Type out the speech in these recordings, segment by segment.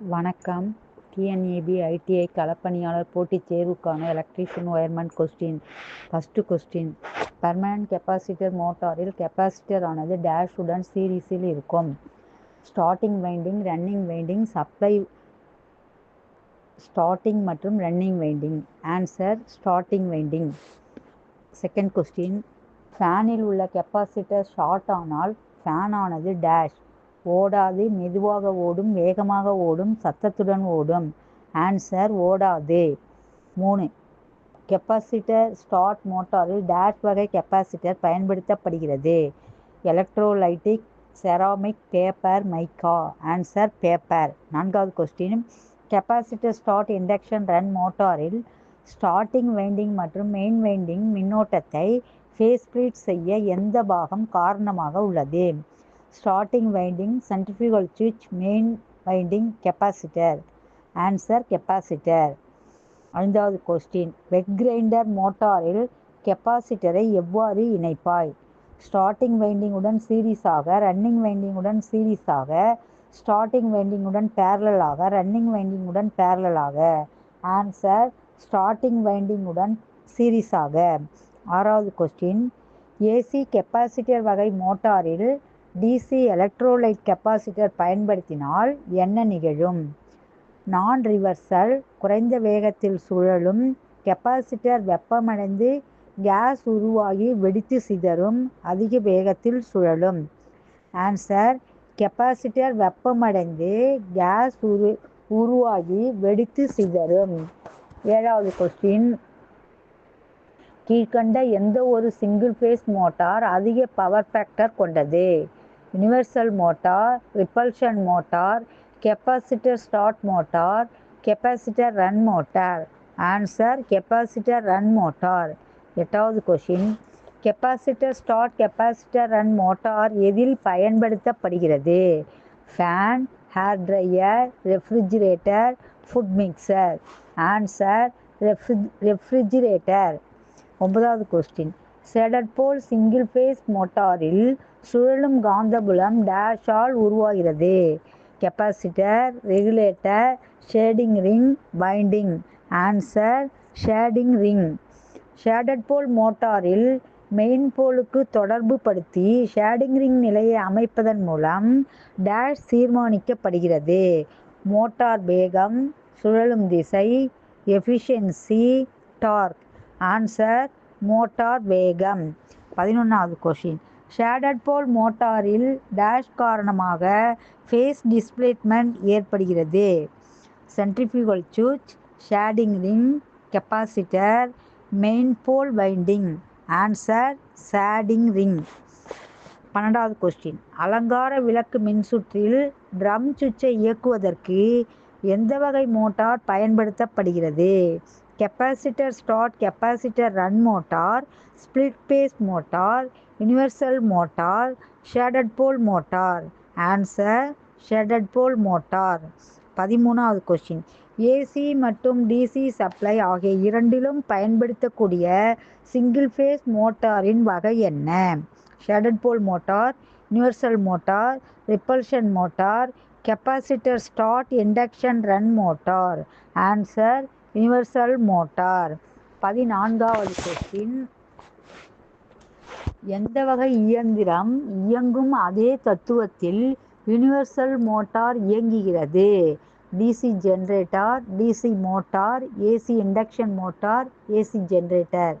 வணக்கம். TNAP ITI களப்பணியாளர் போட்டித் தேர்வுக்கான electrician wireman question first question permanent capacitor மோட்டாரில் கெப்பாசிட்டர் ஆனது டேஷ் உடன் சீரீஸில் இருக்கும். Starting winding running winding supply starting மற்றும் running winding answer starting winding second question ஃபேனில் உள்ள கெப்பாசிட்டர் ஷார்ட் ஆனால் ஃபேன் ஆனது டேஷ் ஓடாது மெதுவாக ஓடும் வேகமாக ஓடும் சத்தத்துடன் ஓடும். ஆன்சர் ஓடாது. மூணு கெப்பாசிட்டர் ஸ்டார்ட் மோட்டாரில் டேஷ் வகை கெப்பாசிட்டர் பயன்படுத்தப்படுகிறது. Electrolytic ceramic paper mica. Answer paper. நான்காவது question capacitor start induction run மோட்டாரில் ஸ்டார்டிங் வைண்டிங் மற்றும் மெயின் வைண்டிங் மின்னோட்டத்தை ஃபேஸ் ஸ்ப்ளிட் செய்ய எந்த பாகம் காரணமாக உள்ளது? ஸ்டார்டிங் வைண்டிங் சென்ட்ரிஃபியூகல் சுவிட்ச் main winding capacitor answer capacitor ஐந்தாவது கொஸ்டின் வெட் கிரைண்டர் மோட்டாரில் கெப்பாசிட்டரை எவ்வாறு இணைப்பாய்? ஸ்டார்டிங் வைண்டிங்குடன் சீரீஸாக ரன்னிங் வைண்டிங்குடன் சீரீஸாக ஸ்டார்டிங் வைண்டிங்குடன் பேரலாக ரன்னிங் வைண்டிங்குடன் பேரலாக ஆன்சர் ஸ்டார்டிங் வைண்டிங்குடன் சீரீஸாக ஆறாவது கொஸ்டின் ஏசி கெப்பாசிட்டர் வகை மோட்டாரில் டிசி எலக்ட்ரோலைட் கெப்பாசிட்டர் பயன்படுத்தினால் என்ன நிகழும்? நான் ரிவர்சல் குறைந்த வேகத்தில் சுழலும் கெப்பாசிட்டர் வெப்பமடைந்து கேஸ் உருவாகி வெடித்து சிதறும் அதிக வேகத்தில் சுழலும். ஆன்சர் கெப்பாசிட்டர் வெப்பமடைந்து கேஸ் உரு உருவாகி வெடித்து சிதறும். ஏழாவது கொஸ்டின் கீழ்கண்ட எந்த ஒரு சிங்கிள் ஃபேஸ் மோட்டார் அதிக பவர் ஃபேக்டர் கொண்டது? Universal motor repulsion motor capacitor start motor capacitor run motor answer capacitor run motor எட்டாவது question capacitor start capacitor run motor எதில் பயன்படுத்தப்படுகிறது? Fan hair dryer refrigerator food mixer answer refri refrigerator ஒன்பதாவது question shaded pole single phase மோட்டாரில் சுழலும் காந்தபுலம் டேஷால் உருவாகிறது. Capacitor regulator shading ring winding answer shading ring shaded pole மோட்டாரில் மெயின் போலுக்கு தொடர்பு படுத்தி ஷேடிங் ரிங் நிலையை அமைப்பதன் மூலம் டேஷ் தீர்மானிக்கப்படுகிறது. மோட்டார் வேகம் சுழலும் திசை எஃபிஷியன்சி டார்க் ஆன்சர் மோட்டார் வேகம். பதினொன்றாவது கொஷின் ஷேடட் போல் மோட்டாரில் டேஷ் காரணமாக ஃபேஸ் டிஸ்பிளேட்மெண்ட் ஏற்படுகிறது. Centrifugal switch shading ring capacitor main pole winding answer shading ring பன்னெண்டாவது கொஸ்டின் அலங்கார விளக்கு மின்சுற்றில் ட்ரம் சுவிட்சை இயக்குவதற்கு எந்த வகை மோட்டார் பயன்படுத்தப்படுகிறது? Capacitor start capacitor run motor split phase motor universal motor shaded pole motor. Answer shaded pole motor. பதிமூணாவது கொஷின் ஏசி மற்றும் டிசி சப்ளை ஆகிய இரண்டிலும் பயன்படுத்தக்கூடிய சிங்கிள் ஃபேஸ் மோட்டாரின் வகை என்ன? Shaded pole motor universal motor repulsion motor capacitor start induction run motor. Answer universal motor பதினான்காவது question எந்த வகை இயந்திரம் இயங்கும் அதே தத்துவத்தில் யுனிவர்சல் மோட்டார் இயங்குகிறது? DC generator DC motor AC induction motor AC generator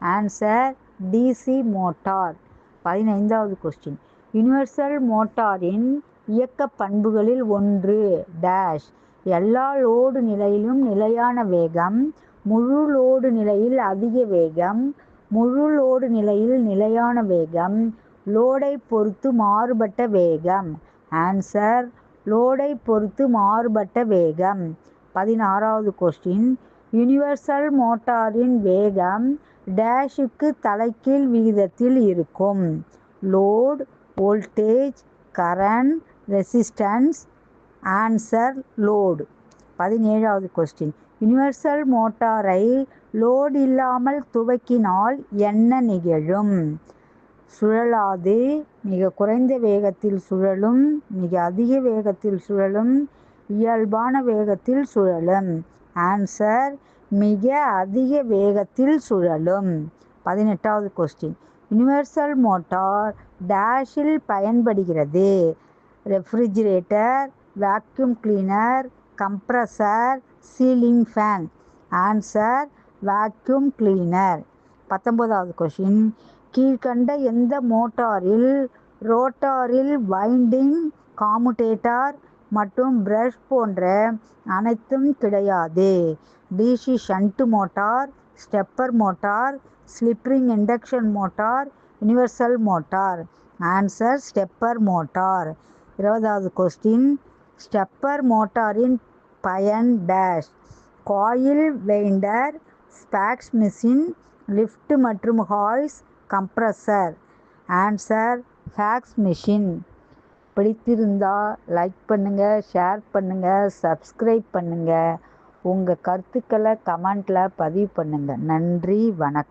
answer DC motor பதினைந்தாவது கொஸ்டின் யுனிவர்சல் மோட்டாரின் இயக்க பண்புகளில் ஒன்று டேஷ் எல்லா லோடு நிலையிலும் நிலையான வேகம் முழு லோடு நிலையில் அதிக வேகம் முழு லோடு நிலையில் நிலையான வேகம் லோடை பொறுத்து மாறுபட்ட வேகம். ஆன்சர் லோடை பொறுத்து மாறுபட்ட வேகம். பதினாறாவது கொஸ்டின் யுனிவர்சல் மோட்டாரின் வேகம் டேஷுக்கு தலைக்கீழ் விகிதத்தில் இருக்கும். Load voltage current resistance answer load பதினேழாவது கொஸ்டின் யுனிவர்சல் மோட்டாரை லோடு இல்லாமல் துவக்கினால் என்ன நிகழும்? சுழலாது மிக குறைந்த வேகத்தில் சுழலும் மிக அதிக வேகத்தில் சுழலும் இயல்பான வேகத்தில் சுழலும். ஆன்சர் மிக அதிக வேகத்தில் சுழலும். பதினெட்டாவது கொஸ்டின் யுனிவர்சல் மோட்டார் டேஷில் பயன்படுகிறது. Refrigerator vacuum cleaner compressor ceiling fan answer vacuum cleaner பத்தொம்போதாவது question கீழ்கண்ட எந்த மோட்டாரில் ரோட்டாரில் வைண்டிங் காமுடேட்டார் மற்றும் பிரஷ் போன்ற அனைத்தும் கிடையாது? DC shunt motor stepper motor slip ring induction motor universal motor answer stepper motor இருபதாவது கொஸ்டின் ஸ்டெப்பர் மோட்டாரின் பயன் dash. Coil winder fax machine lift மற்றும் hoist compressor. Answer fax machine. பிடித்திருந்தால் லைக் பண்ணுங்கள் ஷேர் பண்ணுங்கள் சப்ஸ்கிரைப் பண்ணுங்கள் உங்கள் கருத்துக்களை கமெண்ட்டில் பதிவு பண்ணுங்கள் நன்றி வணக்கம்.